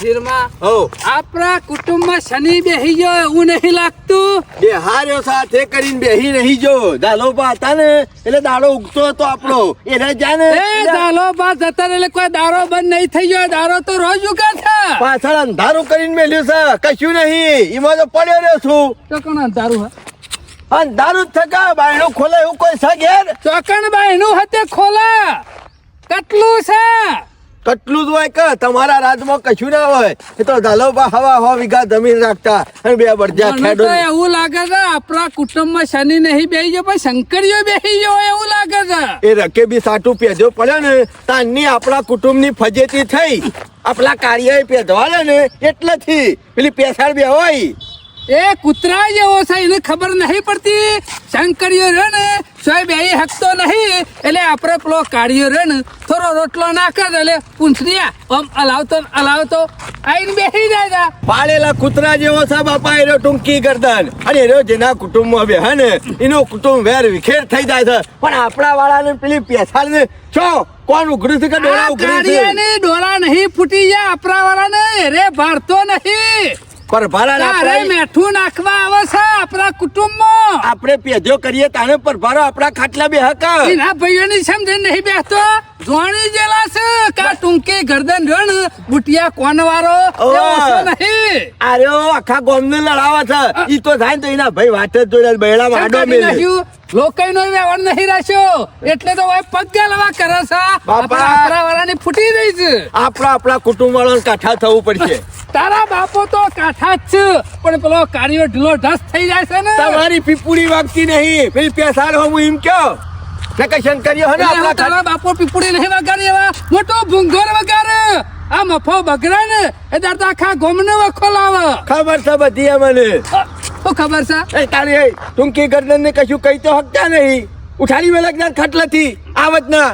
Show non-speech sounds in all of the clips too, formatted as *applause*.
ફીરમાં હો. આપણા કુટુંબમાં શનિ બેહી ગયો એવું નહીં લાગતું? બે હાર્યો સાથે કરીને બેહી નહીં જો. દાલોબા હતા ને એટલે દાડો ઉગતો હતો આપણો. એને જાને એ દાલો બા જતા એટલે કોઈ દારો બંધ નહીં થઈ ગયો. દારો તો રોજ ઉગે છે. પાછળ અંધારું કરીને મેલ્યું છે. કશું નહીં. એમાં તો પડ્યો રહ્યો છું. તો કોણ દારૂ હા? અંધારું જ થકા બાયણું ખોલે એવું કોઈ છે ઘેર? ચોકણ બાયણું હતે ખોલા. કેટલું છે? કેટલું જ હોય કે તમારા રાજમાં કશું ના હોય. એ તો દાલોબા હવા હવા વીઘા જમીન રાખતા અને બે બરજા ખેડો એવું લાગે છે આપણા કુટુંબમાં શનિ નહીં બેહી ગયો પણ શંકરીઓ બેહી ગયો એવું લાગે છે. એ રકે બી સાટું પેજો પડે ને તાની આપણા કુટુંબની ફજેતી થઈ. આપણા કાર્ય પેધવાડે ને એટલેથી પેલી પેસાડ બે હોય એ કૂતરા જેવો છે એને ખબર નહીં પડતી. શંકરીઓ રે ને સોય એ હકતો નહીં. એટલે આપણે પેલો કાઢ્યો રે ને થોડો રોટલો નાખે એટલે પૂંછડીયા આમ હલાવતો હલાવતો આઈને બેસી જાય. પાળેલા કૂતરા જેવો સાહેબ બાપા એનો ટૂંકી ગરદન. અને એનો જેના કુટુંબમાં બે હે ને? એનો કુટુંબ વેર વિખેર થઈ જાય છે. પણ આપણા વાળાને પેલી પેસાડ ને. છો કોણ ઉઘડું છે કે ડોળા આ છે? ડોળા નહીં ફૂટી જાય આપણા વાળાને. રે ભારતો નહીં. પર ભાડા તારે મેઠું નાખવા આવે છે આપણા કુટુંબમાં. આપણે પેજો કરીએ તાણે પર ભારો આપણા ખાટલા બે હકા એના ભાઈઓની સમજે નહીં બેસતો જોણી જેલા છે કા ટૂંકી ગરદન રણ બુટિયા છે નહીં. આર્યો આખા ગોમને લડાવા છે. ઈ તો થાય તો એના ભાઈ વાત જ જોડે બેડા માડો શંકરી મેલે. નો લોકોનો વ્યવહાર નહીં રાખ્યો. એટલે તો હવે પગ ગાલવા કરે છે. આપણા આપણા વાળાની ફૂટી દઈશ છે. આપણા આપણા કુટુંબ વાળાને કાઠા થવું પડશે. તારા બાપો તો કાઠા જ છે. પણ પેલો કાર્યો ઢીલો ઢસ થઈ જાય છે ને. તમારી પીપુડી વાગતી નહીં. પેલી પેસાર હો એમ કયો? ને કઈ શંકરીઓ ને આપણા તારા બાપો પીપુડી નહીં વગાડે એવા મોટો ભૂંગોર વગાડે. આ મફો બગડે ને એ તો આખા ગોમને વખો લાવે. ખબર છે બધી મને શું ખબર છે? એ તારી એ ટૂંકી ગરદન ને કશું કહી તો હકતા નહીં. ઉઠાડી મેં લગના ખટલાથી. આવત ના.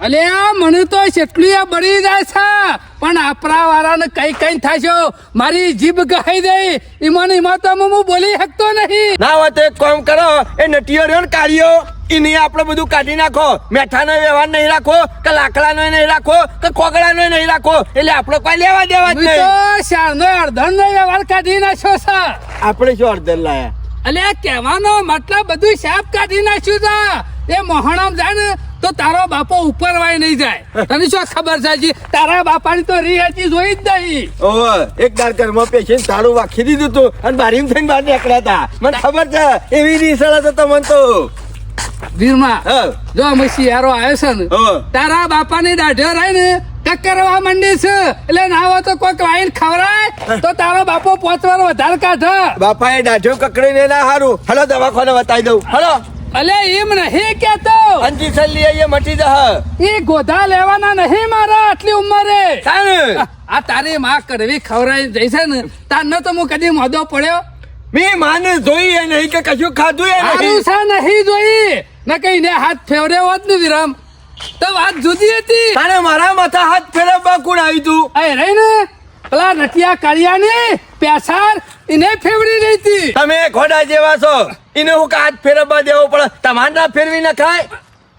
અલે મને તો કેટલું બળી જાય છે પણ આપણા વાળાને કઈ કઈ થાશો મારી જીભ ગહાઈ દઈ ઈમાં ને ઈમાં તો હું બોલી શકતો નહીં. ના વાત એક કામ કરો એ નટીઓ રહ્યો ને કાઢ્યો એને આપણે બધું કાઢી નાખો. મેઠાનો વ્યવહાર નહીં રાખો કે લાકડાનો નહીં રાખો કે કોગળાનો નહીં રાખો. એટલે આપણે કોઈ લેવા દેવા જ નહીં. શાળનો અડધણનો વ્યવહાર કાઢી નાખ્યો સર આપણે શું અડધર લાયા? અલે કહેવાનો મતલબ બધું સાફ કાઢી નાખ્યું છે. એ મોહણમ જાય તો તારો બાપો ઉપર વાય નહીં જાય. તને શું ખબર છે? તારા બાપાની તો રી હતી જોઈ જ નહીં. ઓહો એક દાર ઘરમાં પેશન્ટ તારું વાખી દીધું હતું અને બારીમ થઈને બહાર નીકળ્યા હતા. મને ખબર છે એવી રીસળ હતો તમને તો. વીરમા? જો અમે શિયાળો આવ્યો છે ને. તારા બાપાની દાઢો રહે ને કકરવા માંડી છે. એટલે નાવો તો કોઈક વાઈન ખવડાય તો તારો બાપો પોચવાનો વધારે કાઢે. બાપાએ દાઢો કકડીને ના હારું. હલો દવાખાને બતાવી દઉં. હલો. અલે એમ નહીં કેતો અંજી સલ્લી આઈએ મટી જહ એ ગોધા લેવાના નહીં મારા આટલી ઉંમરે. આ તારી માં કડવી ખવડાવી જઈ છે ને તારનો તો હું કદી મોદો પડ્યો. મી માને જોઈ એ નહીં કે કશું ખાધું એ નહીં. છે નહીં જોઈ. ને કઈ ને હાથ ફેવર્યો હોત ને વિરામ. તો વાત જુદી હતી. તારે મારા માથા હાથ ફેરવવા કોણ આવ્યું તું? આ રહી ને. પેલા નટિયા કાળિયાની પેસાર એને ફેવડી રહી હતી. તમે ઘોડા જેવા છો. એને હું કાચ ફેરવવા દેવો પડે. તમારા ફેરવી ના ખાય.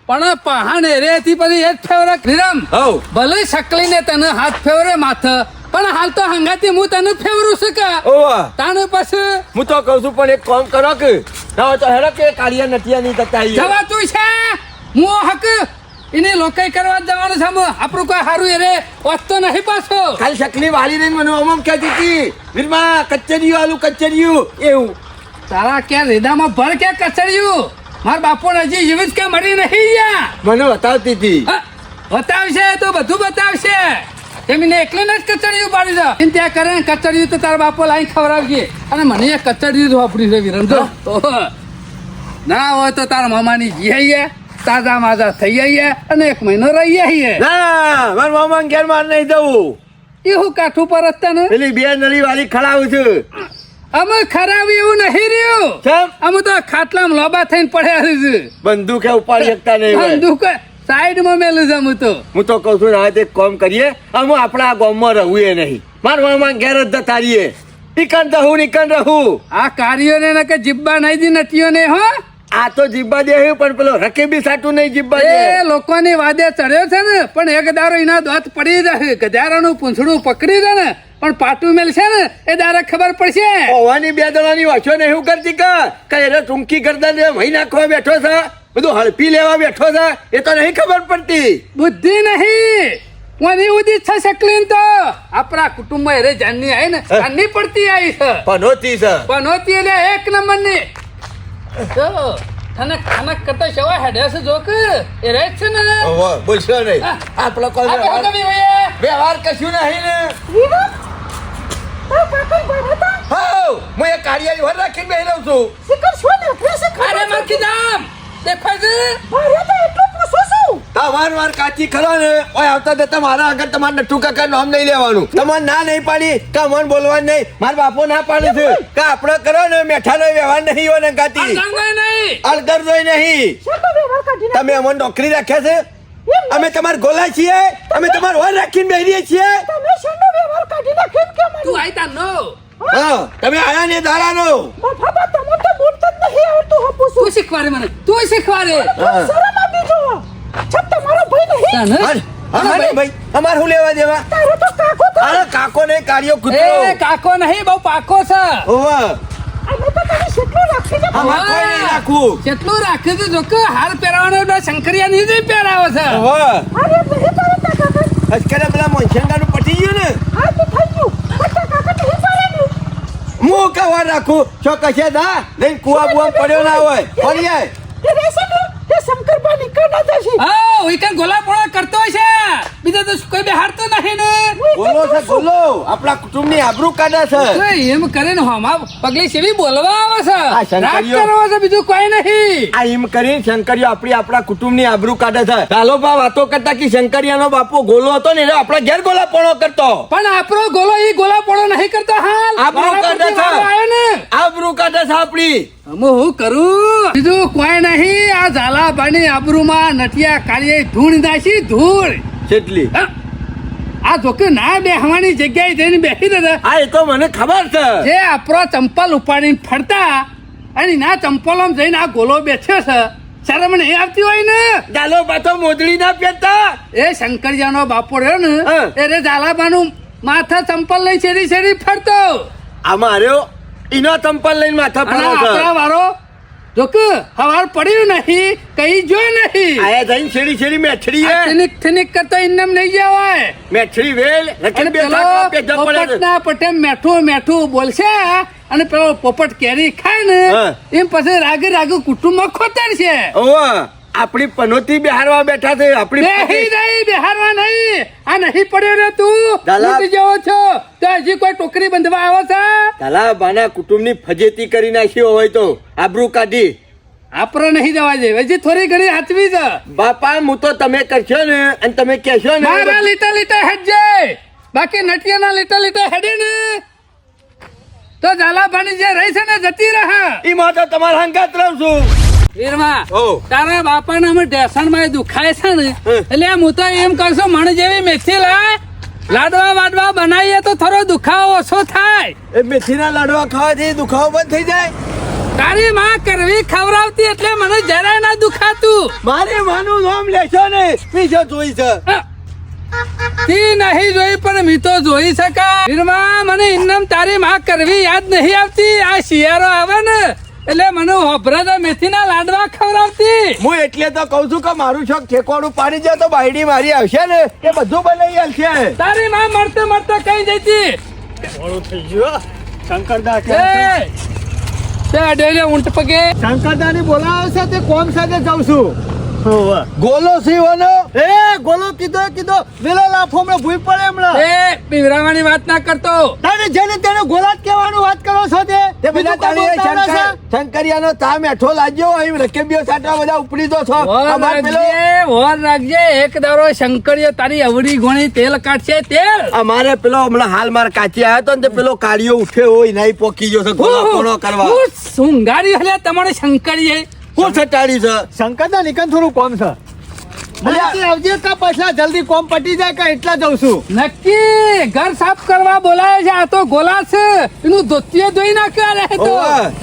પણ પહાણ રે હતી પછી એ જ ફેવરે હવ. ભલે શકલીને તને હાથ ફેવરે માથ પણ હાલ તો હંગાતી હું તને ફેવરું છું કે? તાને પછી? હું તો કહું છું પણ એક કામ કરો કે ના તો હેરો કે કાળિયા નટિયા ની તકાઈ જવા તું છે? હું હક. એને લોકાઈ કરવા જવાનું છે. આપણું કોઈ સારું એ રે વસ્તુ નહીં પાછો. કાલ શકલી વાળી રહીને મને અમમ કહેતી હતી. વીરમાં કચરિયું આલું કચરિયું એવું. તારા ક્યાં રેદામાં ભર કે કચડ્યું મારા બાપો હજી જીવિત કે મળી નહીં ગયા? મને બતાવતી હતી. બતાવશે તો બધું બતાવશે. એમને એકલે જ કચડિયું પાડી દો. એમ ત્યાં કરે ને કચડિયું તો તારા બાપો લાઈ ખવડાવજે. અને મને એ કચડિયું જ વાપરી છે વિરમ તો ના હોય તો તારા મામાની જી આવીએ તાજા માજા થઈ જઈએ અને એક મહિનો રહી જઈએ ના મારા ઘેર માર નહીં જવું. એ હું કાઠું પર ને પેલી બે નળી વાળી ખડાવું છું. અમે ખરાબ એવું નહીં રહ્યું. કેમ અમે તો ખાટલામાં લોબા થઈને પડ્યા છે બંદૂક ઉપાડી શકતા નહીં. બંદૂક સાઈડમાં મેલું છે હું તો. હું તો કહું છું ને એક કોમ કરીએ. અમે આપણા ગામમાં રહું એ નહીં. મારા મામા ઘેર જ તારીએ રહીએ રહું નીકળ રહું. આ કાર્યોને કે જીબ્બા નહીં દી નટીઓને હો? આ તો જીબ્બા દે પણ પેલો રકેબી સાટું નહીં જીબ્બા એ લોકોની વાદે ચડ્યો છે ને પણ એક દારો એના દોત પડી જાય. ગધારાનું પૂંછડું પકડી દે ને પણ પાટું મેલ છે ને એ દારા ખબર પડશે. ઓવાની બે દડાની વાંચો ને એવું કરતી કા કઈ એને ટૂંકી કરતા ને મહી નાખવા બેઠો છે. બધું હળપી લેવા બેઠો છે. એ તો નહીં ખબર પડતી. બુદ્ધિ નહીં. કોની ઉદી છે શકલીન તો? આપણા કુટુંબમાં એરે જાનની આવી ને જાનની પડતી આવી છે. પનોતી છે. પનોતી એટલે એક નંબરની જો તને ખાનક કરતા શવા હેડે છે જોક? એ રહે છે ને? ઓહો, બોલશો નહીં. આપણો કોલ વ્યવહાર વ્યવહાર કશું નહીં ને. હઉ, હું એ કાર્ય વર રાખીને બેહી રહું છું. અરે માખી જામ દેખાય છે? વાર વાર કાચી ખરો ને ઓય આવતા જતા મારા આગળ તમારે નટુ કાકા નામ નહીં લેવાનું. તમારે ના નહીં પાડી કે મન બોલવાનું નહીં. મારા બાપો ના પાડે છે કે આપણે કરો ને મેઠાનો વ્યવહાર નહીં હોય ને કાચી નહીં. અલગર જોઈ નહીં. તમે અમને નોકરી રાખ્યા છે? અમે તમાર ગોલા છીએ? અમે તમાર વર રાખીને બેરીએ છીએ? તું આઈતા નો. હા? તમે આયા ને દાડાનો. તું શીખવાડે મને તું શીખવાડે. હા. તને? હા, હા, ભાઈ ભાઈ? અમાર શું લેવા દેવા? અરે કાકો ને કાર્યો એ કાકો નહીં બહુ પાકો છે. ઓવા. અમાર કોઈ નહીં રાખવું. કેટલું રાખ્યું છે જોકે હાર પહેરાવાનો શંકરિયા ની જ પહેરાવે છે. ઓવા. અજકરે પેલા મોંશંગાનું પટી ગયું ને. હું કવા રાખું? છો કશે દા? લઈને કુવા બુવા પડ્યો ના હોય. પડી જાય હા વિકન ગોલાપોળા કરતો છે બીજા તો કોઈ બેહારતો નહીં ને? બોલો છે બોલો. આપણા કુટુંબની આબરૂ કાઢે છે. એમ કરીને હોમા પગલી સેવી બોલવા આવે છે. આ શંકરીઓ. છે બીજું કોઈ નહીં. આ એમ કરીને શંકરીઓ આપણી આપણા કુટુંબની આબરૂ કાઢે છે. ચાલો બા વાતો કરતા કે શંકરિયાનો બાપો ગોલો હતો ને એટલે આપણા ઘેર ગોલાપણો કરતો. પણ આપણો ગોલો એ ગોલાપોળો નહીં કરતો હાલ. કાઢે છે. આબરૂ કાઢે છે આપણી. અમે હું કરું? બીજું કોઈ નહીં. આ ઝાલા પાણી આબરૂમાં નટિયા કાળીએ ધૂળ નાખી ધૂળ. કેટલી. આ જોકે ના બેહવાની જગ્યાએ જઈને બેસી દે હા એ તો મને ખબર છે. જે આપણો ચંપલ ઉપાડીને ફરતા અને ના ચંપલો જઈને આ ગોલો બેઠ્યો છે. શરમ નહીં આવતી હોય ને. ઝાલો પાછો મોજડી ના પહેરતા. એ શંકરજાનો બાપો રહ્યો ને. એ રે ઝાલાબાનું માથા ચંપલ લઈ છેડી છેડી ફરતો. આ માર્યો ઈનો તંપલ લઈને માથા ફરો છે. વારો જોકે હવાર પડ્યું નહીં કઈ જોયું નહીં. આયા જઈને છેડી છેડી મેઠડી આ હે થનિક થનિક કરતો ઇન્નમ નહીં જવાય મેઠડી વેલ રખડ બે પેલો સાકવા પેજા પડે છે. પોપટના પટે મેઠું મેઠું બોલશે અને પેલો પોપટ કેરી ખાય ને એમ પછી રાગે રાગે કુટુંબમાં ખોતર છે. ઓવા આપણી પનોતી બિહારવા બેઠા છે આપણી નહીં નહીં બેહારવા નહીં. આ નહીં પડ્યો રે તું. દલાલ જેવો છો. તો હજી કોઈ ટોકરી બંધવા આવો છે? દલાલ બાના કુટુંબની ફજેતી કરી નાખી હોય તો આબરૂ કાઢી. આપરો નહીં જવા દે. હજી થોડી ઘણી હાચવી છે. બાપા હું તો તમે કરશો ને અને તમે કહેશો ને મારા લીટા લીટા હેડજે. બાકી નટિયાના લીટા લીટા હેડે ને. તો ઝાલાભાની જે રહી છે ને જતી રહે. ઈ માટે તમારા હંગાત રહું છું. વીરમાં. તારા બાપાને અમે ઢેસણમાં દુખાય છે ને. એટલે હું તો એમ કહું છું મણ જેવી મેથી લાય. લાડવા વાડવા બનાવીએ તો થોડો દુખાવો ઓછો થાય. એ મેથીના લાડવા ખાવાથી દુખાવો બંધ થઈ જાય. તારી માં કરવી ખવડાવતી એટલે મને જરાય ના દુખાતું. મારે માનું નામ લેશો ને પીછો જોઈ છે. તી નહીં જોઈ પણ મી તો જોઈ શકા વીરમાં મને ઇન્નમ તારી માં કરવી યાદ નહીં આવતી. આ શિયાળો આવે ને એટલે મને હોભરા મેથીના લાડવા ખવડાવતી. હું એટલે તો કઉ છું કે મારું શોખ ઠેકોડું પાડી જાય તો બાયડી મારી આવશે ને? એ બધું બનાવી આવશે. તારી માં મરતે મરતે કઈ જતી મોડું થઈ ગયું શંકરદા કે તે અડેલે ઊંટ પગે. શંકરદાની બોલાવશે બોલાવે છે તે કોમ સાથે જાઉં છું. ગોલો સીવાનો? એ ગોલો કીધો કીધો. વેલો લાફો હમણાં ભૂઈ પડે હમણાં. એ પીવરાવાની વાત ના કરતો. તારે જેને તેને ગોલા જ કહેવાનું વાત કરો છો તે? તે બધા તાળી છે? શંકરિયાનો તા મેઠો લાગ્યો અહીં રકેબીઓ સાટવા બધા ઉપડી તો છો. વર અમાર પેલો રાખજે રાખજે. એક દારો શંકરીયો તારી અવડી ગોણી તેલ કાઢશે તેલ. અમારે પેલો હમણાં હાલ માર કાચી આવ્યો તો ને તે પેલો કાળિયો ઉઠ્યો હોય નહીં પોકી ગયો છે ગોળાપોળો કરવા. હું સુંગારી હલે તમારે શંકરીએ કોણ સટાડી છે? શંકરદા નિકન થોડું કોમ છે. આવજે કે પછલા જલ્દી કોમ પટી જાય કે એટલા જઉં છું. નક્કી ઘર સાફ કરવા બોલાવે છે આ તો ગોલા છે. એનું ધોતિયો ધોઈ નાખ્યો રે તો.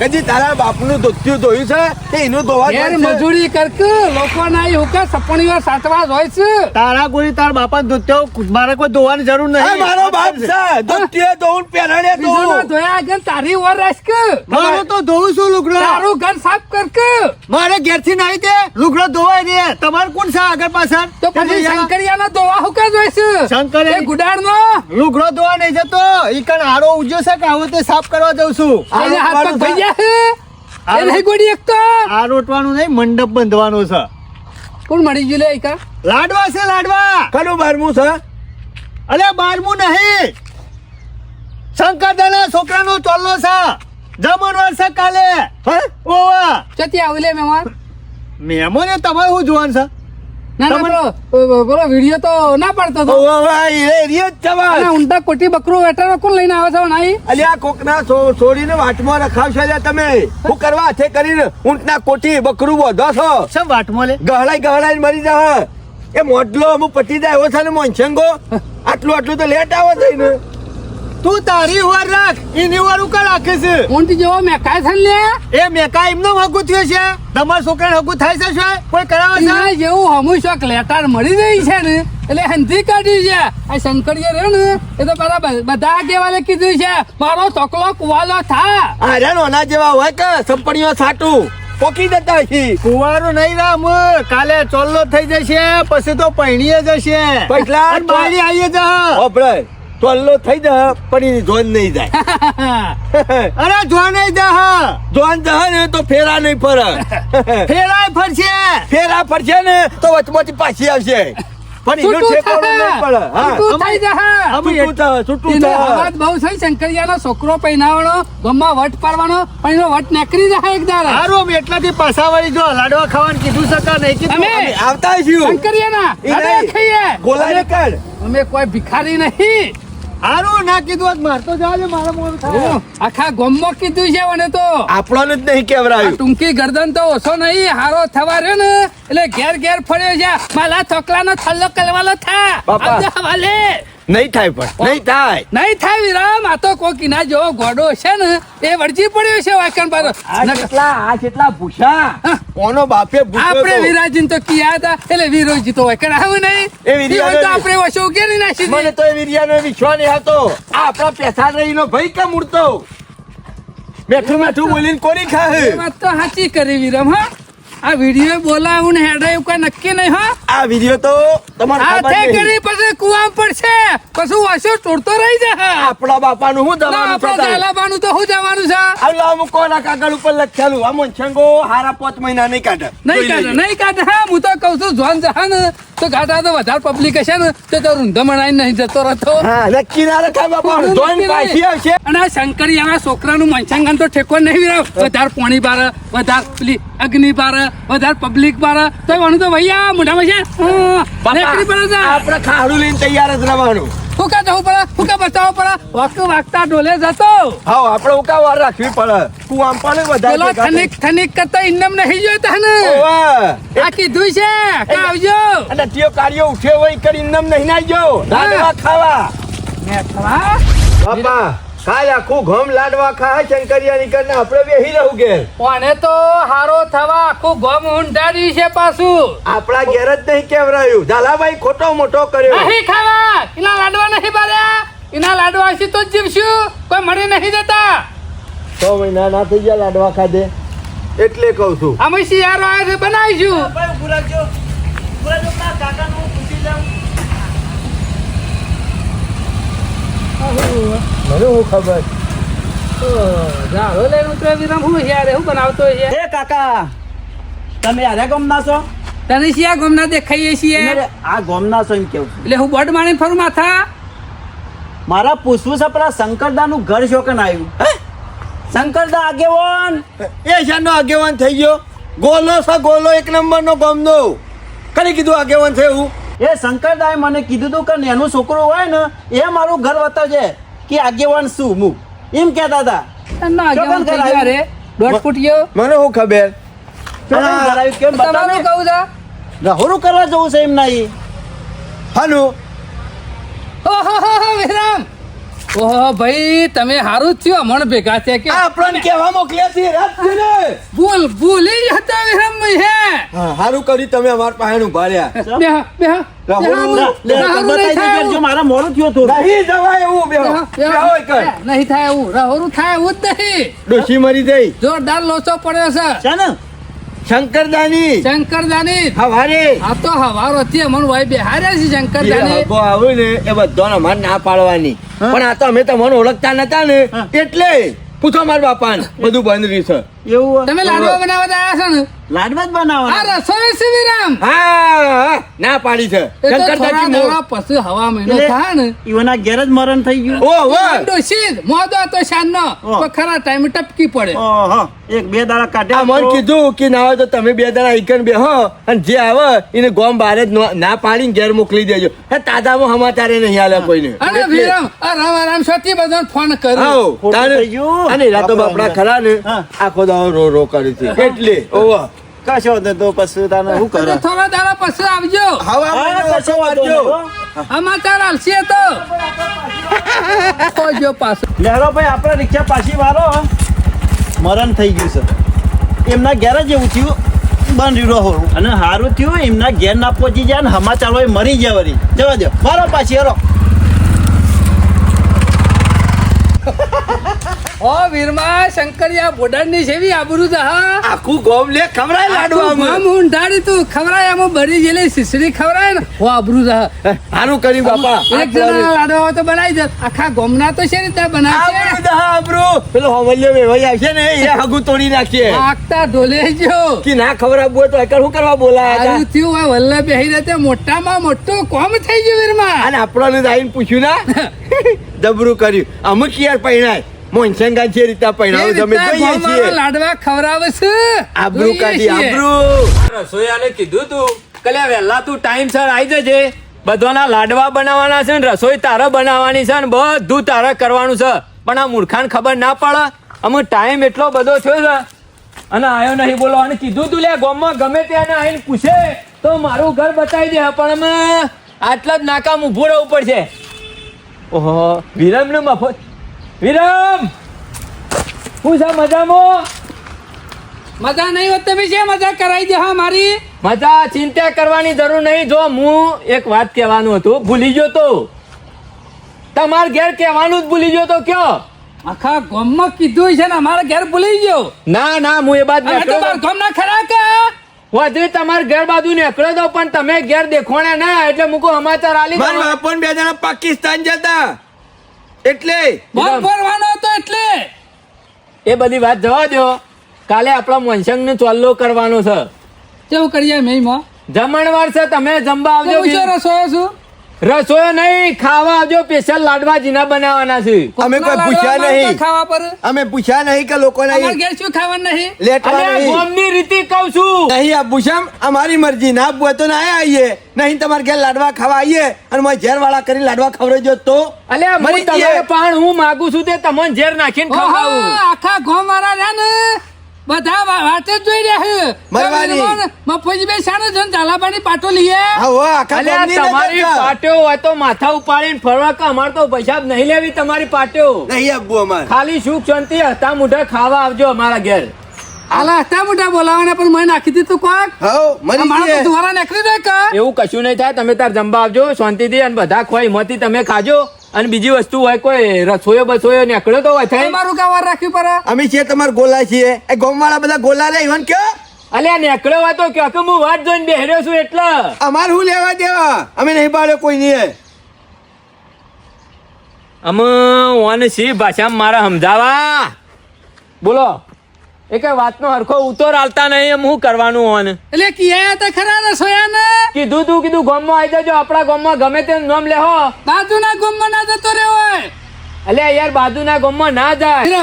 કદી તારા બાપનું ધોતિયું ધોયું છે? તે એનું ધોવા ઘેર મજૂરી કરક લોકો ના હુકા સપણીઓ સાચવા હોય છે. તારા ગોળી તારા બાપા ધોત્યો મારે કોઈ ધોવાની જરૂર નહીં. મારો બાપ છે. ધોતિયું ધોવું ને પહેરણીએ ધોયા આગળ તારી ઓર રાખ મારે તો ધોવું છું લુગડો. તારું ઘર સાફ કરક. મારે ઘેરથી નાઈ દે. લુગડો ધોવાય રે તમારે કોણ છે આગળ પાછળ. તો પછી શંકરિયાનો ધોવા હું જોઈ જોઈશું? શંકર એ ગુડાળનો લુગડો ધોવા નહીં જતો. ઈ કણ હારો ઉજ્યો છે કે આવો તે સાફ કરવા જઉં છું? એને હાથ પગ પાડું ગયા એ નહીં ગોડી એક તો? આ રોટવાનું નહીં મંડપ બંધવાનો છે. કોણ મળી ગયું લે લાડવા છે લાડવા. કનું બારમું છે? અલે બારમું નહીં. શંકરદાના છોકરાનો ચોલ્લો છે. જમણવાર છે કાલે? ઓવા. ચતી આવી લે મહેમાન? મેમોને તમારે શું જોવાનું છે? પેલો વીડિયો તો ના પડતો તો ઊંડા કોટી બકરું વેટાનો કોણ લઈને આવે છો નાઈ? અલ્યા કોકના છોડીને વાટમાં રખાવશો અલ્યા તમે. શું કરવા છે કરીને ઊંટના કોટી બકરું બોધો છો. શેમ વાટમાં લે? ગહડાઈ ગહડાઈ મરી જા એ મોટલો અમુક પટી જાય એવો છે ને મોનસંગો આટલું આટલું તો લેટ આવો થઈ ને તું તારી વાર રાખ એની વાર ઉકા રાખે છે ઊંટ જેવો મેકાય છે ને લે? એ મેકા એમનો હગું થયો છે. તમારા છોકરાને હગું થાય છે શું? કોઈ કરાવે છે? જેવું હમું શોક લેટાર મળી રહી છે ને એટલે હંધી કાઢી છે. આ શંકરીએ રહ્યો ને એ તો મારા બધા આગેવાને કીધું છે મારો ચોકલો કુવાલો થા. આર્યા નોના જેવા હોય કે સંપણીઓ છાટું? પોકી દેતા છી કુવારો નહીં રામ કાલે ચોલ્લો થઈ જશે પછી તો પૈણીએ જશે. પછલા પાણી બાળી આવીએ જા. ઓપરે ટોલ્લો થઈ જા પણ જોન નહીં જાય. *laughs* અરે જોન નહીં જા. જોન જશે ને તો ફેરા નહીં ફરે. *laughs* ફેરા ફરશે. ફેરા ફરશે ને તો વચમાંથી પાછી આવશે. પણ એનો છૂટું નહીં પડે. હા થઈ જા. છૂટું થા, છૂટું થા. અવાજ બહુ થઈ શંકરિયાનો છોકરો પહેનાવણો ગમમાં વટ પાડવાનો પણ એનો વટ નીકળી જાય એક દાડે. હારું એટલાથી પાછા વળી જો લાડવા ખાવાનું કીધું સકા નહીં કીધું? અમે- આવતા છીએ. શંકરિયાના નહીં. ખાઈએ. ગોલાને કાઢ. અમે કોઈ ભિખારી નહીં. હારું ના કીધું હોત માર તો જાજે મારા મોર થાય. આખા ગોમમાં કીધું છે મને તો. આપણને જ નહીં કેવરાયું. ટૂંકી ગરદન તો ઓછો નહીં હારો થવા રહ્યો ને એટલે ઘેર ઘેર ફર્યો છે. માલા છોકરાનો થલ્લો કલવાલો થા. બાપા. હવાલે. નહીં થાય પણ નહીં થાય. નહીં થાય વિરામ. આ તો કોકી ના જેવો ઘોડો છે ને એ વળજી પડ્યો છે વાકણ પર. આ જેટલા આ કેટલા ભૂષા ઓનો બાપે આપણે વિરાજીન તો કિયા હતા. એટલે વિરોજી તો વાકણ આવું નહીં? એ વિરિયા તો આપણે આપણે વસો નહીં નાખી મને. તો એ વિરિયાનો વિશ્વાસ નહીં હતો. આ આપણા પેસા રહીનો ભાઈ કેમ ઉડતો? બેઠું મેઠું બોલીને કોની ખાય વાત તો સાચી કરી વિરામ હા. આ વીડિયો બોલાવું ને હેડા એવું કઈ નક્કી નહીં હા? આ વિડિયો તો તમારે હાથે કરી પછી કુવામ પડશે કશું વાસો ચોરતો રહી જાય આપણા બાપાનું હું ના, દવાનું આપણા થતા જાલાબાનું તો શું જવાનું છે આલો હું કોના કાગળ ઉપર લખેલું? આ મોંછંગો હારા પાંચ મહિના નહીં કાઢે. નહીં કાઢે નહીં કાઢે હા હું તો કહું છું જોન જહા ને તો ગાડા તો વધારે પબ્લિક હશે ને તો તો રૂંધમણાઈ નહીં જતો રહેતો. કિનારે. પાછી આવશે. અને આ શંકરિયાના છોકરાનું મનસંગન તો ઠેકો નહીં રહ્યો વધારે પોણી બાર વધારે પેલી અગ્નિ બાર વધારે પબ્લિક બાર તો એનું તો મોઢામાં હા, નીકળી પડે છે. આપણે ખાડું લઈને તૈયાર જ રહેવાનું. ફૂકા જવું પડે ફૂકા બચાવવું પડે. વાગતું વાગતા ડોલે જતો. હા આપણે ઉકાવાર રાખવી પડે. કુવામ પણ વધારે પેલો થનિક થનિક કરતા ઇન્નમ નહીં જોઈતા તને. આ કીધું છે કે આવજો. અને ત્યો કાર્યો ઉઠ્યો હોય કરી નમ નહીં નાખજો દાદા ખાવા. મેઠવા બાપા. કાલ આખું ઘમ લાડવા ખા શંકરિયા નીકળને આપણે બેહી રહું ઘેર. કોને તો હારો થવા આખું ઘમ ઊંડાડી છે પાછું. આપણા ઘેર જ નહીં કેવરાયું. ઝાલાભાઈ ખોટો મોટો કર્યો. નહીં ખાવા. એના લાડવા નહીં બાર્યા એના લાડવા છે તો જ જીવશું. કોઈ મળી નહીં જતા છ મહિના ના થઈ ગયા લાડવા ખાધે. એટલે કહું છું. અમે શિયાળો આવે છે બનાવીશું. મને હું ખબર? ઝાડો લઈને ઉતરે વિરામ હું યાર એવું બનાવતો છે એ કાકા તમે આરે ગમના છો? તને શિયા ગમના દેખાઈએ છીએ? આ ગમના છો એમ કેવું. એટલે હું બોર્ડ મારીને ફરું માથા? મારા પૂછવું છે પેલા શંકરદાનું ઘર શોકન આવ્યું. શંકરદા આગેવાન. એ શાનો આગેવાન થઈ ગયો. ગોલો છે ગોલો એક નંબર નો ગમનો. કરી કીધું આગેવાન થયું એ શંકરદાએ મને કીધું તું કે એનું છોકરો હોય ને એ મારું ઘર બતાવજે કે આગેવાન શું મુ એમ કહેતા હતા. તને આગેવાન થઈ ગયો રે દોઢ ફૂટ ગયો. મને હું ખબર? આવ્યું કેમ બતાવું? કહું છે રહોરું કરવા જવું છે એમ નહીં હાલો. ઓહો હો હો વિરામ. ઓહો ભાઈ તમે હારું જ થયો મણ ભેગા છે કે આપણને કેવા મોકલ્યા છે રાજજીને. ભૂલ ભૂલી હતા વિરામ હે. હારું સારું કર્યું તમે અમાર પાસે ઊભા રહ્યા. બે બે નહીં થાય એવું. મારા મોડું થયું થોડું નહીં જવાય એવું બેહો. બેહો, બેહો. બેહો નહીં થાય એવું. રાહોરું થાય એવું જ નહીં. ડોશી મરી જઈ જોરદાર લોચો પડ્યો છે. શંકરદાની. શંકરદાની. શંકર દાની હવારે. આ તો હવારો હતી મન ભાઈ બેહાર્યા છે શંકર એ દાની હગો આવ્યો ને એ બધાને અમારે ના પાડવાની. પણ આ તો અમે તમને ઓળખતા નતા ને. એટલે પૂછો મારા બાપાને. બધું બંધ રહ્યું છે. એવું તમે લાડવા બનાવવા આવ્યા છો ને? લાડવા જ આ રસોઈ છે હા હા, ના પાડી છે. એ તો થોડા શંકરદાજી મો- દાડા પછી હવા મહિનો થાય ને. ઈવોના ઘેર જ મરણ થઈ ગયું. ઓ વાહ. ડોશી મોદો હતો શાનનો. ઓહ. પણ ટપકી પડે. ઓહો એક બે દાડા કાઢ્યા મન કીધું કે ના હોય તો તમે બે ઈકન અને જે આવે એને ગોમ બારે જ નો- ના પાડીને ઘેર મોકલી દેજો. હે તાજામાં સમાચારે નહીં આલે કોઈને. અને એટલે- વિરામ આ રામ રામ સતી બધાને ફોન કર્યો. તારે- અને રાતો બાપડા ખરા ને આખો દાડો રો રો કરે છે એટલે. ઓવા. કશો ને તો પછી તાને શું કરે થોડા દાડા પછી આવજો. હવે કશો હો. સમાચાર આલશે તો. ખોજો પાછો. લેરો ભાઈ આપણે રિક્ષા પાછી મારો મરણ થઈ ગયું છે. એમના ઘેર જ એવું થયું બંધ રહ્યો અને સારું થયું એમના ઘેર ના પહોંચી જાય ને સમાચાર હોય મરી જાય વળી. જવા દો મારો પાછી હેરો ઓ વીરમા શંકરિયા બોડાની જેવી આબરૂ દહ આખું ગોમ લે ખવડાય લાડવામાં આમ. ઊંઢાડી તું ખવરાય આમાં બરી ગયેલી સિસરી ખવરાય ને. ઓ આબરૂ દહ હા. કરી બાપા. એક જણા લાડવા તો બનાવી દે. આખા ગોમના તો છે રીતે બનાવશે? આબરૂ દહ આબરૂ. પેલો હવલ્યો વેવાઈ આવશે ને એ હગુ તોડી નાખીએ. આગતા ઢોલે જો. કે ના હોય તો એકર શું કરવા બોલાયા આવું હતા થયું હોય વલ્લભ બેહી રહેતે મોટામાં મોટો કોમ થઈ ગયું વીરમા. અને આપણને આવીને પૂછ્યું ના? *laughs* દબરું કર્યું. અમુક યાર પૈણાય. મોનસંગા જે રીતે પહેરાવો તમે જોઈએ છીએ. લાડવા ખવરાવે છે. આબરૂ કાઢી. આબરૂ. રસોઈયાને કીધું તું કલ્યા વહેલા તું ટાઈમસર આવી જજે. બધાના લાડવા બનાવવાના છે ને રસોઈ તારે બનાવવાની છે ને બધું તારે કરવાનું છે. પણ આ મૂર્ખાને ખબર ના પડે. અમે ટાઈમ એટલો બધો થયો છે. અને આયો નહીં બોલો અને કીધું તું લે ગામમાં ગમે ત્યાં આવીને પૂછે તો મારું ઘર બતાવી દે. પણ અમે આટલા જ નાકામ ઊભું રહેવું પડશે. ઓહો વિરમ ને મફત વિરમ! હું છે મજામાં? મજા નહીં હોત તમે છે મજા કરાવી દે હા મારી? મજા ચિંતા કરવાની જરૂર નહીં. જો હું એક વાત કહેવાનું હતું. ભૂલી ગયો તો. તમાર ઘેર કહેવાનું જ ભૂલી ગયો તો કયો? આખા ગામમાં કીધું છે ને અમારા ઘેર ભૂલી ગયો. ના ના હું એ બાદ બાર ગામના ખરા કે? વધુ તમાર ઘર બાજુ નીકળ્યો તો પણ તમે ઘેર દેખોણા ના એટલે મુકો સમાચાર આલી દો. મારા બાપા બે જણા પાકિસ્તાન જતા. એટલે બોલ ફરવાનો હતો એટલે. એ બધી વાત જવા દો કાલે આપણા મોનસંગ ને ચોલ્લો કરવાનો છે. કેવું કરીએ મેં જમણવાર છે તમે જમવા આવજો કેવું છે? રસોઈ નહીં ખાવા આવજો સ્પેશિયલ લાડવા જીના બનાવવાના છે. અમે કોઈ પૂછ્યા નહીં. ખાવા પર? અમે પૂછ્યા નહીં કે લોકો નહીં ઘેર શું ખાવાનું નહીં? લેટવા નહીં. ગોમની રીતિ કહું છું. નહીં આ છે અમારી મરજી. ના આપવું તો ના આવીએ નહીં તમારે ઘેર લાડવા ખાવા આવીએ અને મારે ઝેર વાળા કરી લાડવા ખવડાવી તો. અલ્યા હું મરી તમારે પણ હું માગું છું તે તમને ઝેર નાખીને ખવડાવું. આખા ગામ વાળા રહ્યા ને. બધા વા- જ જોઈ રહ્યા છે. મરવાની. મફોજી બે શાનો જન ઝાલાબાની પાટો લઈએ. હા હો, આખા અલ્યા ગામની નજર તમારી છે. હોય તો માથા ઉપાડીને ફરવા કે? અમારે તો પૈસા નહીં લેવી તમારી પાટ્યો નહીં આપવું અમારે. ખાલી સુખ શાંતિ હતા મોઢે ખાવા આવજો અમારા ઘેર. આલા હતા મોટા બોલાવાના પણ મને નાખી દીધું કોક. હો મરી મારા તો નીકળી જાય કા? એવું કશું નહીં થાય તમે તાર જમવા આવજો શાંતિથી અને બધા ખોઈ હિંમતથી તમે ખાજો. અને બીજી વસ્તુ હોય કોઈ રસોયો બસોયો નીકળ્યો તો હોય થાય. મારું કા વાર રાખવી પડે અમે છીએ તમારા ગોલા છીએ. એ ગામવાળા બધા ગોલા રે ઈવન કે અલ્યા નીકળ્યો હોય તો કહો કે હું વાત જોઈને બેહર્યો છું એટલે. અમારે શું લેવા દેવા? અમે નહીં પાડ્યો કોઈ નહીં અમે ઓન સી ભાષામાં મારા સમજાવા. બોલો. એ કઈ વાતનો હરખો ઉતર આલતા નહીં એમ હું કરવાનું હોન? એટલે કિયા તો ખરા રસોયા ને કીધું તું કીધું ગામમાં આવી જજો આપણા ગામમાં ગમે તે નામ લેહો. બાજુના ગામમાં ના જતો રહ્યો હોય. અલ્યા યાર બાજુના ગામમાં ના જાય.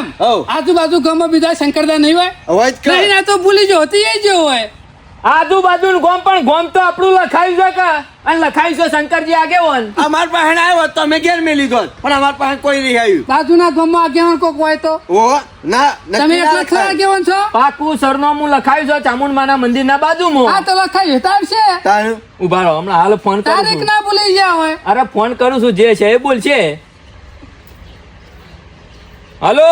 આજુબાજુ ગામમાં બીજા શંકરદા નહીં હોય? નહીં ના તો ભૂલી જો હતી એ જો હોય. આજુબાજુ ગોમ પણ ગોમ તો આપણું લખાયું છે કે? અને લખાયું છે શંકરજી આગેવાન. અમાર પાસે આવ્યો તો અમે ઘેર મેં લીધો પણ અમાર પાસે કોઈ નહીં આવ્યું. બાજુના ગામમાં આગેવાન કોક હોય તો? ઓ ના તમે લખાય. આગેવાન છો? પાકું સરનામું લખાયું છે ચામુંડમાના મંદિરના હા બાજુમાં તો લખાયું તાર છે તારું? ઊભા રહો હમણાં હાલ ફોન કરું તારીખ ના ભૂલી ગયા હોય. અરે ફોન કરું છું જે છે એ બોલ છે હલો?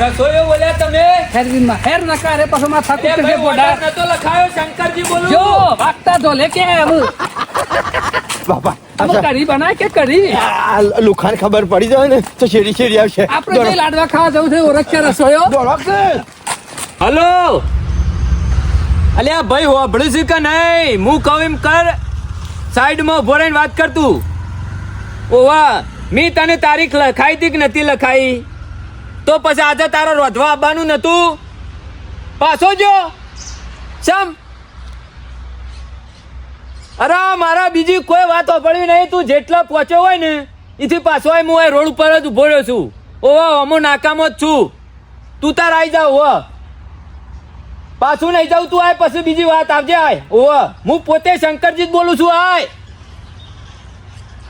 રસોઈયો બોલ્યા તમે? હેરવીનમાં હેર નકા રે પછી માં થાકું કે ભાઈ, ગોડા. order લખાયો શંકરજી બોલું. જો ભાગતા કે બાપા કઢી બનાય કે કઢી? આ લુખાન ખબર પડી જાય ને તો શેરી શેરી આવશે. આપણે જે લાડવા ખાવા જવું છે ઓળખ્યા રસોયો હલો. અલ્યા ભાઈ હોભળ્યું છે કે નહીં? હું કહું એમ કર સાઈડમાં ઊભો રહીને વાત કરતું ઓવા મી તને તારીખ લખાઈ હતી કે નથી લખાઈ? તો પછી આજે તારો રોધવા આવવાનું નતું? પાછો જો. ચમ અરે, મારા બીજી કોઈ વાત પડી નહીં, તું જેટલા પહોંચ્યો હોય ને, એથી પાછો હું આ રોડ ઉપર જ ઊભો રહ્યો છું. ઓવા અમો નાકામો જ છું. તું તાર આવી જાવ હો પાછું નહીં જાઉં, તું આય પછી બીજી વાત આવજે આય. ઓવ હું પોતે શંકરજી જ બોલું છું, આય.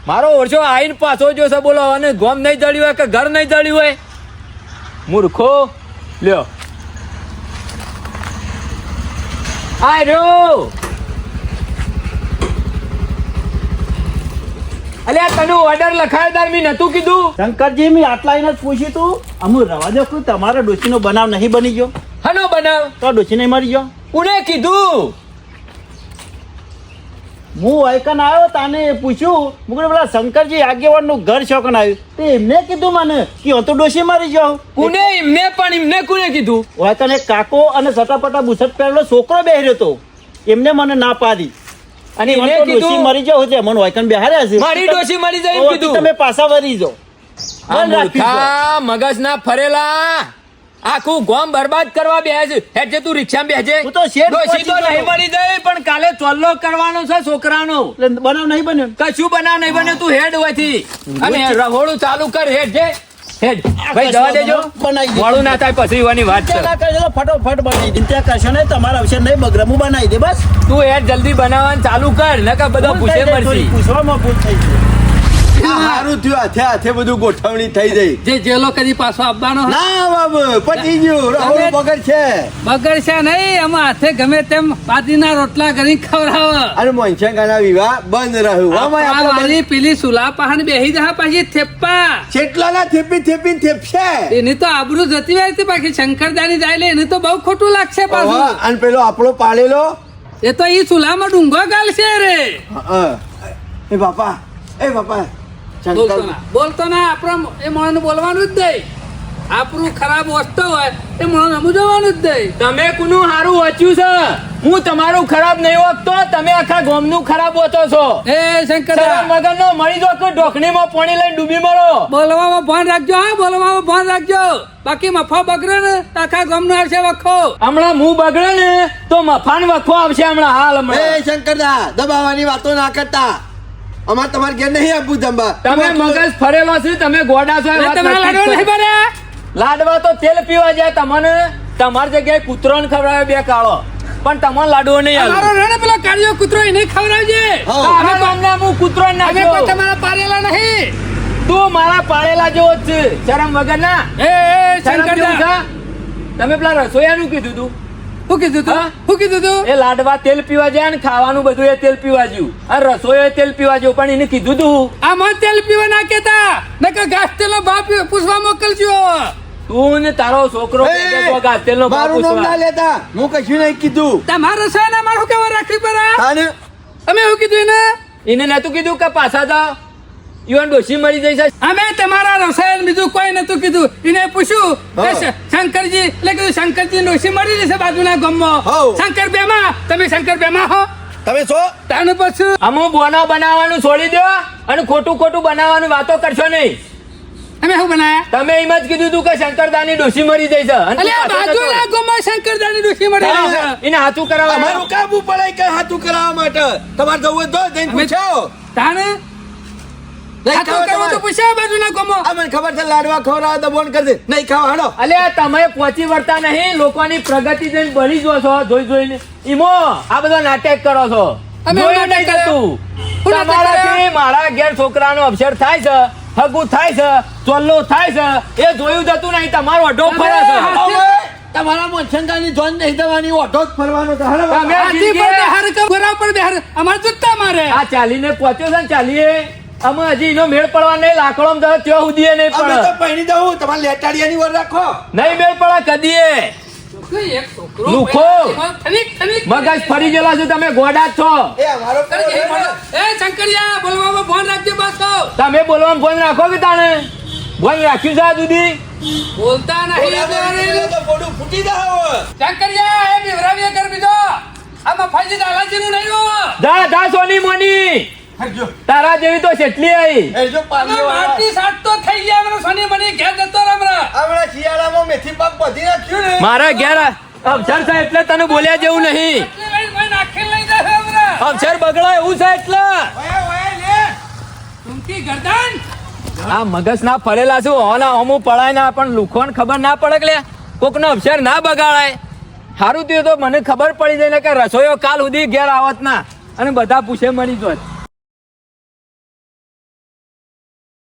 મારો ઓરછો આઈને પાછો જો છે બોલો, અને ગોમ નહીં જળ્યું હોય કે ઘર નહીં જળ્યું હોય? મૂર્ખો. લ્યો. આય રહ્યો. અલ્યા તને ઓર્ડર લખાયો તાર મેં નતું કીધું. શંકરજી મેં આટલા જ પૂછ્યું તું અમુ રવા દો તમારા ડોશીનો બનાવ નહીં બની ગયો? હનો બનાવ? તો ડોસી નહીં મરી ગયો. કોને કીધું? હું આયકન આવ્યો તાને પૂછ્યું. હું કીધું પેલા શંકરજી આગેવાનનું ઘર છોકન આવ્યું. તે એમને કીધું મને કે હું તો ડોશી મારી જાઉં કુને? એમને પણ એમને કુને કીધું? વાયકન એક કાકો અને સટાપટા બુસટ પહેરેલો છોકરો બેહર્યો હતો એમને મને ના પાડી. અને મને એમને કીધું મરી જાવ છે. મને વાયકન બેહાર્યા છે. મારી ડોશી મરી જાય કીધું. તમે પાછા વરી જાઓ. મગજ ના ફરેલા. આખું ગોમ બરબાદ કરવા બે છે. હેડ જે તું રિક્ષા બેસજે હું તો શેર તો નહીં. મળી જાય પણ કાલે ચોલ્લો કરવાનો છે છોકરાનો. બનાવ નહીં બન્યો? કશું બનાવ નહીં બને તું હેડ હોયથી. અને રહોડું ચાલુ કર હેડ જે. હેડ. ભાઈ જવા દેજો. બનાવી? દે. મોડું ના થાય પછી વાની વાત છે. ફટોફટ બનાવી દે. ત્યાં કરશો ને તમારા અવસર નહીં બગરમું બનાવી દે બસ. તું હેડ જલ્દી બનાવવાનું ચાલુ કર નકા બધા પૂછે જાય પૂછવામાં ભૂલ થઈ ગઈ. હારું થયું હાથે હાથે બધું ગોઠવણી થઈ ગઈ. જે જેલો કરી પાછો આવવાનો ના બાબુ પતી ગયું. રાહુલ બગડ છે બગડ છે નહીં આમાં હાથે ગમે તેમ બાદીના રોટલા કરી ખવડાવે. અને ગાના વિવાહ બંધ રહ્યું. અમે આપણે પેલી સુલા પહાણ બેહી જહા પાછી થેપ્પા જેટલાના થેપી થેપી થેપશે. એની તો આબરૂ જતી હોય છે બાકી શંકરદાની જાય લે એને તો બહુ ખોટું લાગશે પાછું. અને પેલો આપણો પાળેલો? એ તો ઈ સુલામાં ડુંગો ગાલશે રે. હા. એ બાપા એ બાપા. બોલતો ના. બોલતો ના આપણા એ માણસ બોલવાનું જ નહીં. આપણું ખરાબ વસ્તુ હોય એ માણસ સમજવાનું જ નહીં. તમે કોનું હારું વાંચ્યું છે? હું તમારું ખરાબ નહીં વાંચતો તમે આખા ગામનું ખરાબ વાંચો છો. એ શંકર શરમ વગરનો મળી જો કે ઢોકણીમાં પાણી લઈને ડૂબી મરો. બોલવામાં ભાન રાખજો હા બોલવામાં ભાન રાખજો. બાકી મફા બગડે ને આખા ગામનો આવશે વખો. હમણાં મું બગડે ને તો મફાન વખો આવશે હમણાં હાલ એ શંકર શંકરદા દબાવવાની વાતો ના કરતા. અમારે તમારે ઘેર નહીં આપવું જમવા. તમે મગજ ફરેલો છે તમે ગોડા છો તમારા લાડવા નહીં છે. લાડવા તો તેલ પીવા જાય તમને તમારી જગ્યાએ કૂતરોને ખવડાવે બે કાળો. પણ તમને લાડવો નહીં આવે મારો રેડે પેલો કાળિયો કૂતરો એને ખવડાવજે. અમે તમને હું કૂતરો અમે કોઈ તમારા પાળેલા નહીં. તું મારા પાળેલા જેવો જ છે. શરમ વગર ના એ એ શરમ? તમે પેલા રસોઈયાનું કીધું તું. કીધું તું? હા? કીધું તું? એ લાડવા તેલ પીવા જાય ને ખાવાનું બધું એ તેલ પીવા જેવું. અને રસોઈ તેલ પીવા જેવું પણ એને કીધું તું આમાં તેલ પીવા ના કેતા નકર ઘાસ તેલનો ભાવ પી- પૂછવા મોકલજો. તું ને તારો છોકરો લેતા. હું કશું નહીં કીધું. તમારો છે ને મારું કેવું રાખવી પડે? અમે એવું કીધું ને એને નતું કીધું કે પાછા જાઓ. ઈવન ડોશી મરી જઈ છે. અમે તમારા રસાયણ બીજું કોઈ નતું કીધું. એને પૂછ્યું કે શંકરજી એટલે કીધું શંકરજી ડોશી મળી જશે બાજુના ગામમાં. શંકર બેમા તમે શંકર બેમા હો. તમે છો? તાનું પછી અમુ બોનો બનાવવાનું છોડી દો અને ખોટું ખોટું બનાવવાનું વાતો કરશો નહીં. અમે શું બનાયા? તમે એમ જ કીધું તું કે શંકરદાની ડોશી મરી જઈ છે. અને બાજુના. ગામમાં શંકરદાની ડોશી મરી જઈ છે. એને હાથું કરાવવા અમારું કાબુ પડે કે હાથું કરાવવા માટે? તમારે જવું હોય તો જઈને પૂછો. તાને નહીં આ તો તો પૂછ્યા બાજુના ગામો. આ મને ખબર છે લાડવા ખવડાવે તો બોન કરશે નહીં ખાવા હાલો અલ્યા તમે પહોંચી વળતા નહીં લોકોની પ્રગતિ જોઈને બળી જો છો જોઈ જોઈને. ઈમો આ બધા નાટક કરો છો. જોયું નહીં થતું. તમારાથી મારા ઘેર છોકરાનો અવસર થાય છે હગું થાય છે ચોલ્લો થાય છે એ જોયું જતું નહીં તમારો અઢો ફરે છે. તમારા મોચંગાની જોન નહીં દેવાની ઓટો જ ફરવાનો તો તમે પર બેહાર પર. અમારે જુત્તા મારે. આ ચાલીને પહોંચ્યો છે ને ચાલીએ. અમે હજી એનો મેળ પડવા નહીં લાકડો ત્યાં સુધી નહીં અમે તો પડે. પહેરી દઉં તમારે લેટાડિયાની વર રાખો. નહીં મેળ પડે કદીએ. એક લુખો. મગજ ફરી ગયેલા છો તમે ગોડા છો. એ શંકરિયા બોલવામાં ફોન રાખજે બસ તમે બોલવામાં ફોન રાખો કે તાણે? ફોન રાખ્યું છે આ સુધી? બોલતા નહીં તો બોડું ફૂટી જાવ શંકરિયા એ બિવરાવીએ કર બીજો. આમાં ફાજી દાલાજીનું નહીં દા જા જા સોની મોની. તારા જેવી તો છેટલી આવી હરજો પાણી માટી સાટ તો થઈ ગયા મને સોની મની ઘેર જતો રમરા હમણાં. શિયાળામાં મેથી પાક બધી નાખ્યું ને. મારા ઘેર અક્ષર છે એટલે તને બોલ્યા જેવું નહીં. અક્ષર લઈને કોઈ નાખીને લઈ જાય હમણાં. અવસર બગડો એવું છે એટલે. ઓય ઓય લે. ટૂંકી ગરદન. આ મગજ ના ફરેલા છું હોના હોમું પડાય ના પણ લુખોન ખબર ના પડે કે લે કોકનો અક્ષર ના બગાડાય. સારું થયું તો મને ખબર પડી જાય ને કે રસોઈઓ કાલ સુધી ઘેર આવત ના. અને બધા પૂછે મળી જોત.